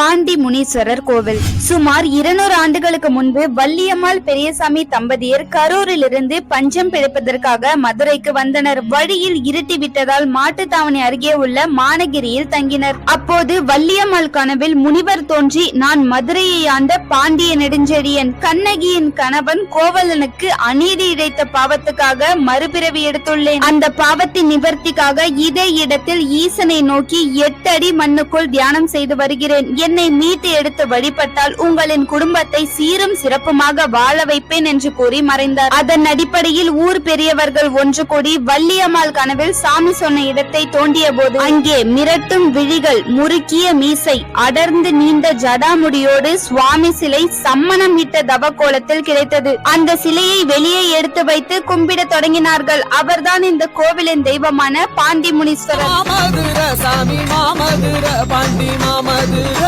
பாண்டி முனீஸ்வரர் கோவில். சுமார் இருநூறு ஆண்டுகளுக்கு முன்பு வள்ளியம்மாள் பெரியசாமி தம்பதியர் கரூரிலிருந்து பஞ்சம் பிழைப்பதற்காக மதுரைக்கு வந்தனர். வழியில் இருட்டி விட்டதால் மாட்டுத்தாவணி அருகே உள்ள மானகிரியில் தங்கினர். அப்போது வள்ளியம்மாள் கனவில் முனிவர் தோன்றி நான் மதுரையை ஆண்ட பாண்டிய நெடுஞ்செழியன். கண்ணகியின் கணவன் கோவலனுக்கு அநீதி இழைத்த பாவத்துக்காக மறுபிறவி எடுத்துள்ளேன். அந்த பாவத்தின் நிவர்த்திக்காக இதே இடத்தில் ஈசனை நோக்கி எட்டு அடி மண்ணுக்குள் தியானம் செய்து வருகிறேன் என்னை மீட்டு எடுத்து வழிபட்டால் உங்களின் குடும்பத்தை சீரும் சிறப்புமாக வாழ வைப்பேன் என்று கூறி மறைந்தார். அதன் அடிப்படையில் ஊர் பெரியவர்கள் ஒன்று கூடி வள்ளியம்மாள் கனவில் சாமி சொன்ன இடத்தை தோண்டிய போது அங்கே மிரட்டும் விழிகள் முறுக்கிய மீசை அடர்ந்து நீண்ட ஜடாமுடியோடு சுவாமி சிலை சம்மணம் இட்ட தவக்கோலத்தில் கிடைத்தது. அந்த சிலையை வெளியே எடுத்து வைத்து கும்பிடத் தொடங்கினார்கள். அவர்தான் இந்த கோவிலின் தெய்வமான பாண்டி முனீஸ்வரர் சாமி பாண்டி மாமதுர